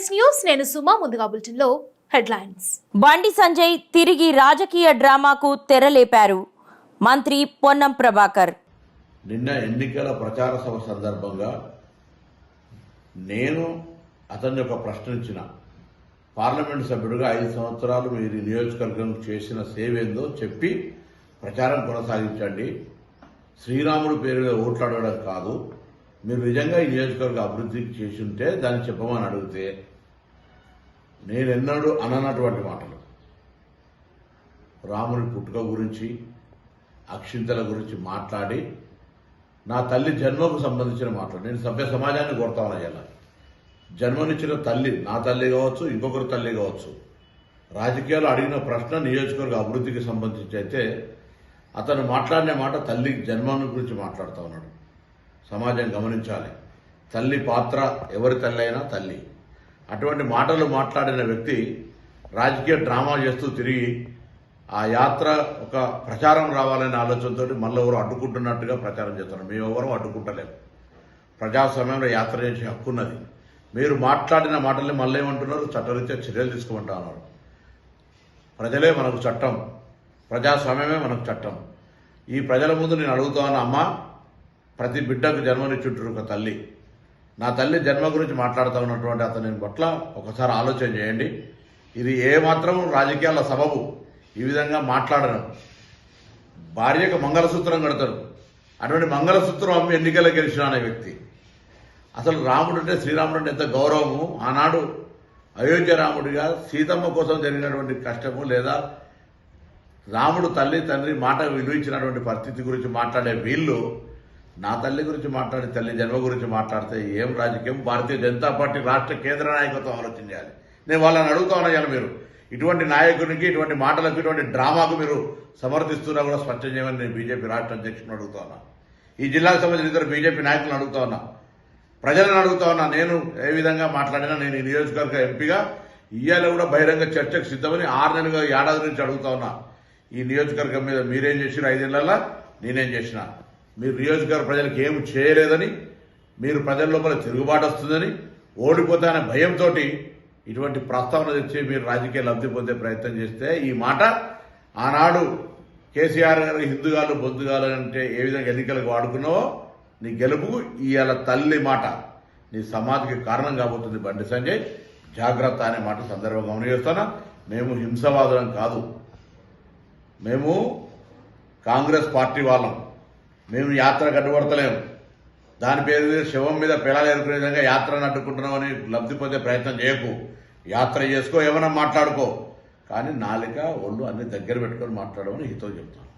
Yes news నేను సుమా ముందుగా బులెటిన్లో హెడ్లైన్స్. బండి సంజయ్ తిరిగి రాజకీయ డ్రామాకు తెరలేపారు మంత్రి పొన్నం ప్రభాకర్. నిన్న ఎన్నికల ప్రచార సభ సందర్భంగా నేను అతన్ని ఒక ప్రశ్న ఇచ్చిన. పార్లమెంట్ సభ్యుడిగా ఐదు సంవత్సరాలు మీరు ఈ నియోజకవర్గం చేసిన సేవ ఏందో చెప్పి ప్రచారం కొనసాగించండి. శ్రీరాముడు పేరు మీద ఓట్లు అడగడం కాదు. మీరు నిజంగా ఈ నియోజకవర్గ అభివృద్ధికి చేసి ఉంటే దాన్ని చెప్పమని అడిగితే నేనెన్నడూ అననటువంటి మాటలు. రాముని పుట్టుక గురించి అక్షింతల గురించి మాట్లాడి నా తల్లి జన్మకు సంబంధించిన మాటలు. నేను సభ్య సమాజాన్ని కోరుతాను అయ్యాల జన్మనిచ్చిన తల్లి నా తల్లి కావచ్చు ఇంకొకరి తల్లి కావచ్చు. రాజకీయాలు అడిగిన ప్రశ్న నియోజకవర్గ అభివృద్ధికి సంబంధించి అయితే అతను మాట్లాడిన మాట తల్లి జన్మను గురించి మాట్లాడుతూ ఉన్నాడు. సమాజం గమనించాలి. తల్లి పాత్ర ఎవరి తల్లి అయినా తల్లి. అటువంటి మాటలు మాట్లాడిన వ్యక్తి రాజకీయ డ్రామా చేస్తూ తిరిగి ఆ యాత్ర ఒక ప్రచారం రావాలనే ఆలోచనతో మళ్ళీ ఎవరు అడ్డుకుంటున్నట్టుగా ప్రచారం చేస్తున్నారు. మేము ఎవరు అడ్డుకుంటలేము ప్రజాస్వామ్యంలో యాత్ర చేసే హక్కు ఉన్నది. మీరు మాట్లాడిన మాటల్ని మళ్ళీ ఏమంటున్నారు? చట్టరీత్యా చర్యలు తీసుకోమంటా ఉన్నారు ప్రజలే మనకు చట్టం. ప్రజాస్వామ్యమే మనకు చట్టం. ఈ ప్రజల ముందు నేను అడుగుతా ఉన్నా అమ్మ ప్రతి బిడ్డకు జన్మనిచ్చుంటారు ఒక తల్లి. నా తల్లి జన్మ గురించి మాట్లాడుతూ ఉన్నటువంటి అతని పట్ల ఒకసారి ఆలోచన చేయండి. ఇది ఏ మాత్రం రాజకీయాల సబబు ఈ విధంగా మాట్లాడరు. భార్యకు మంగళసూత్రం కడతారు. అటువంటి మంగళసూత్రం అమ్మి ఎన్నికల్లో గెలిచిన అనే వ్యక్తి. అసలు రాముడు అంటే శ్రీరాముడు అంటే ఎంత గౌరవము? ఆనాడు అయోధ్య రాముడిగా సీతమ్మ కోసం జరిగినటువంటి కష్టము లేదా రాముడు తల్లి తండ్రి మాట విలువించినటువంటి పరిస్థితి గురించి మాట్లాడే వీళ్ళు నా తల్లి గురించి మాట్లాడి తల్లి జన్మ గురించి మాట్లాడితే ఏం రాజకీయం? భారతీయ జనతా పార్టీ రాష్ట్ర కేంద్ర నాయకత్వం ఆలోచన చేయాలి నేను వాళ్ళని అడుగుతా ఉన్నాను మీరు. ఇటువంటి నాయకునికి ఇటువంటి మాటలకు ఇటువంటి డ్రామాకు మీరు సమర్థిస్తున్నా కూడా స్పష్టం చేయమని నేను బీజేపీ రాష్ట్ర అధ్యక్షుని అడుగుతా ఉన్నా. ఈ జిల్లాకు సంబంధించిన ఇద్దరు బీజేపీ నాయకులను అడుగుతా ఉన్నా. ప్రజలను అడుగుతా ఉన్నా. నేను ఏ విధంగా మాట్లాడినా నేను ఈ నియోజకవర్గ ఎంపీగా ఇయ్యాల కూడా బహిరంగ చర్చకు సిద్ధమని ఆరు నెలలుగా ఏడాది నుంచి అడుగుతా ఉన్నా. ఈ నియోజకవర్గం మీద మీరేం చేసిన ఐదేళ్ళలో నేనేం చేసినా? మీరు నియోజకవర్గ ప్రజలకు ఏం చేయలేదని మీరు ప్రజల లోపల తిరుగుబాటు వస్తుందని ఓడిపోతానే భయంతో ఇటువంటి ప్రస్తావన తెచ్చి మీరు రాజకీయ లబ్ధి పొందే ప్రయత్నం చేస్తే ఈ మాట ఆనాడు కేసీఆర్ గారు హిందుగాలు బొద్దుగాలు అంటే ఏ విధంగా ఎన్నికలకు వాడుకున్నావో నీ గెలుపు ఇవాళ తల్లి మాట నీ సమాధికి కారణం కాబోతుంది బండి సంజయ్. జాగ్రత్త అనే మాట సందర్భంగా గమనిస్తున్నా మేము హింసవాదులం కాదు. మేము కాంగ్రెస్ పార్టీ వాళ్ళం. మేము యాత్ర కట్టుబడతలేము దాని పేరు మీద శవం మీద పిల్లలు ఎదుర్కొనే విధంగా యాత్రను అడ్డుకుంటున్నామని లబ్ధి పొందే ప్రయత్నం చేయకు. యాత్ర చేసుకో ఏమైనా మాట్లాడుకో. కానీ నాలిక ఒళ్ళు అన్ని దగ్గర పెట్టుకొని మాట్లాడమని హితో చెప్తాను